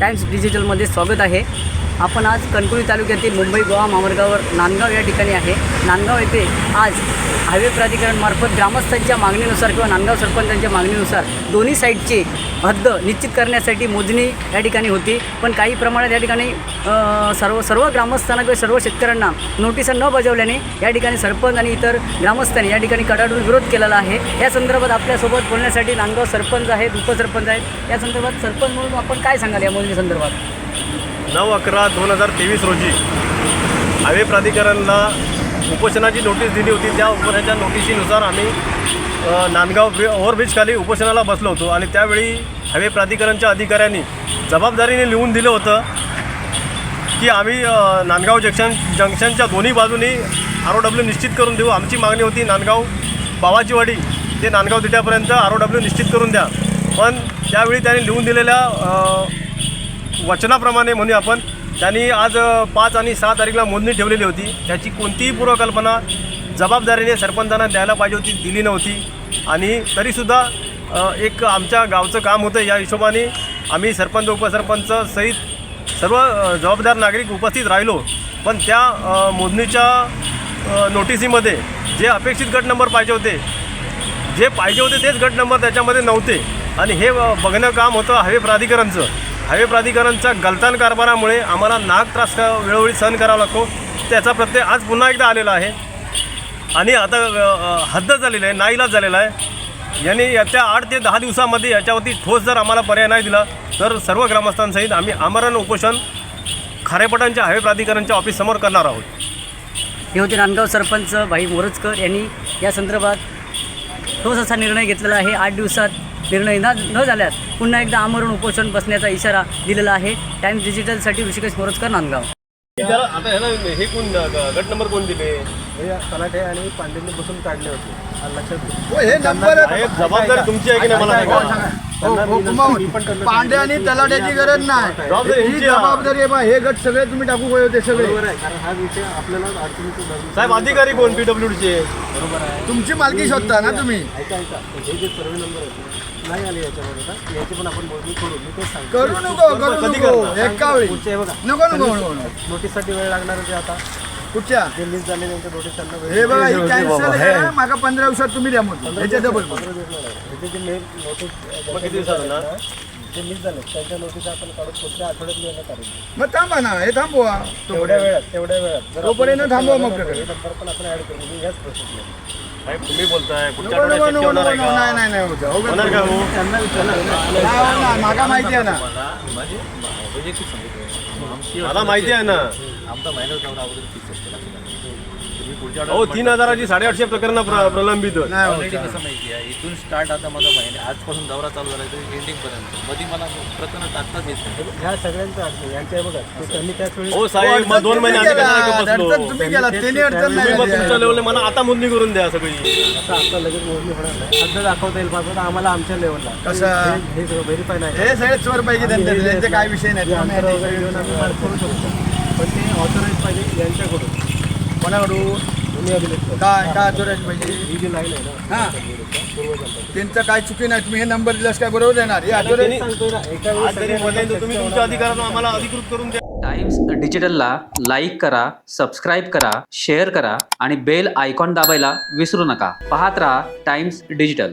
Times डिजिटलमध्ये स्वागत आहे. आपण आज कणकवली तालुक्यातील मुंबई गोवा मामरगावर नांदगाव या ठिकाणी आहे. नांदगाव येथे आज हायवे प्राधिकरणमार्फत ग्रामस्थांच्या मागणीनुसार किंवा नांदगाव सरपंचांच्या मागणीनुसार दोन्ही साईडची हद्द निश्चित करण्यासाठी मोजणी या ठिकाणी होती. पण काही प्रमाणात या ठिकाणी सर्व सर्व ग्रामस्थांना किंवा सर्व शेतकऱ्यांना नोटिसा न बजावल्याने या ठिकाणी सरपंच आणि इतर ग्रामस्थांनी या ठिकाणी कडाडून विरोध केलेला आहे. या संदर्भात आपल्यासोबत बोलण्यासाठी नांदगाव सरपंच आहेत उपसरपंच आहेत. या संदर्भात सरपंच म्हणून आपण काय सांगाल या मोजणी संदर्भात? नऊ अकरा दोन हजार तेवीस रोजी हायवे प्राधिकरणला उपोषणाची नोटीस दिली होती. त्या उपोषणाच्या नोटिशीनुसार आम्ही नांदगाव ब्रि ओव्हरब्रिजखाली उपोषणाला बसलो होतो आणि त्यावेळी हायवे प्राधिकरणच्या अधिकाऱ्यांनी जबाबदारीने लिहून दिलं होतं की आम्ही नांदगाव जंक्शन जंक्शनच्या दोन्ही बाजूनी आर ओ डब्ल्यू निश्चित करून देऊ. आमची मागणी होती नांदगाव बावाचीवाडी ते नांदगाव तिट्यापर्यंत आर ओ डब्ल्यू निश्चित करून द्या. पण त्यावेळी त्यांनी लिहून दिलेल्या वचनाप्रमाणे म्हणू आपण त्यांनी आज पाच आणि सहा तारीखला मोजणी ठेवलेली होती. त्याची कोणतीही पूर्वकल्पना जबाबदारीने सरपंचांना द्यायला पाहिजे होती दिली नव्हती. आणि तरीसुद्धा एक आमच्या गावचं काम होतं या हिशोबाने आम्ही सरपंच उपसरपंच सहित सर्व जबाबदार नागरिक उपस्थित राहिलो. पण त्या मोजणीच्या नोटिसीमध्ये जे अपेक्षित गट नंबर पाहिजे होते जे पाहिजे होते तेच गट नंबर त्याच्यामध्ये नव्हते. आणि हे बघणं काम होतं हवे प्राधिकरणचं. हायवे प्राधिकरणच्या गलतान कारभारामुळे आम्हाला नाग त्रास वेळोवेळी सहन करावा लागतो. त्याचा प्रत्यय आज पुन्हा एकदा आलेला आहे. आणि आता हद्द झालेली आहे नाईलाज झालेला आहे. यांनी याच्या आठ ते दहा दिवसामध्ये याच्यावरती ठोस जर आम्हाला पर्याय नाही दिला तर सर्व ग्रामस्थांसहित आम्ही आमरण उपोषण खारेपटांच्या हायवे प्राधिकरणच्या ऑफिससमोर करणार आहोत. हे होते नांदगाव सरपंच भाई मोरजकर यांनी या संदर्भात ठोस असा निर्णय घेतलेला आहे. आठ दिवसात निर्णय न न झाल्यास पुन्हा एकदा आमरण उपोषण बसण्याचा इशारा दिलेला आहे. टाइम्स डिजिटलसाठी ऋषिकेश मोरजकर नांदगाव. आता ह्याला हे कोण गट नंबर कोण दिले? हे तलाठे आणि पांडेंनी बसून काढले होते. लक्षात जबाबदारी तुमची आहे की नाही मला पांडे आणि तलाट्याची गरज नाही. जबाबदारी ही आहे. जबाबदारी आहे बा हे गट सगळे तुम्ही टाकू गए होते सगळे. हा विषय आपल्याला साहेब अधिकारी कोण? पीडब्ल्यूडीचे. बरोबर आहे. तुमची मालकी शोधता ना तुम्ही? ऐका ऐका. हे जे सर्वे नंबर होते नाही आले याच्यामध्ये का याची पण आपण मोजणी करू. मी तेच सांगतो. करू नको करू नको? एका वेळी हे नको नको. नोटीससाठी वेळ लागणार आहे आता? कुठच्या? मिस झाले त्यांच्या वेळ हे बघा ही कॅन्सल आहे माका पंधरा दिवसात तुम्ही द्या मग. ह्याच्या डबल पंधरा जे मेल नोटीस मग किती? जे मिस झाले. त्यांच्या नोटीस आपण काढून पुढच्या आठवड्यात देण्यात आले मग थांबा ना हे थांबवा. तेवढ्या वेळात तेवढ्या वेळात. तोपर्यंत थांबवा मग नंबर पण आपण ऍड करू. याच प्रोसेसमध्ये साहेब तुम्ही बोलताय. पुढच्या आठवड्यात होणार आहे का? नाही नाही होत. हो का? होणार का हो? त्यांना ना. मागा माहिती आहे ना. मला माहिती आहे ना. आमचा महिन्यात तेवढा अगोदर फिक्स असतो. तुम्ही पुढच्या अहो तीन हजाराची साडेआठशे प्रकरण प्र- प्रलंबित. आहेत. ऑलरेडी कसं माहिती आहे. इथून स्टार्ट आता माझा महिना आजपासून दौरा चालू झाला तर एंडिंग पर्यंत. मध्ये मला प्रकरण टाकताच येत नाही. ह्या सगळ्यांचं अडचण यांच्या बघा ते त्यांनी त्याच वेळी हो साहेब मग दोन महिने आधी तुम्ही कशाला गेला, का बसलो अडचण तुम्ही गेला. त्यांनी अडचण नाही तुम्ही मग. तुमच्या लेवलने मला आता मोजणी करून द्या सगळी आता आता लगेच मोजणी होणार नाही. आता दाखवता येईल बाबा आम्हाला आमच्या लेवलला कसं? हे व्हेरीफाय नाही हे सगळे चोर पैकी त्यांचे काय विषय नाही. हे अंतर वगैरे घेऊन आम्ही मार्क करू शकतो. पण ते ऑथोराईज पाहिजे यांच्याकडून. कोणाकडून? काय काय चोरायची पाहिजे? ही जी लाईन आहे ना हा. पूर्वजांचा त्यांचं काय चुकी नाही तुम्ही हे नंबर दिलास काय बरोबर देणार? हे एका तुम्ही तुमच्या आम्हाला अधिकृत करून द्या. टाइम्स डिजिटलला लाईक करा सबस्क्राईब करा शेअर करा आणि बेल आयकॉन दाबायला विसरू नका. पाहत राहा टाइम्स डिजिटल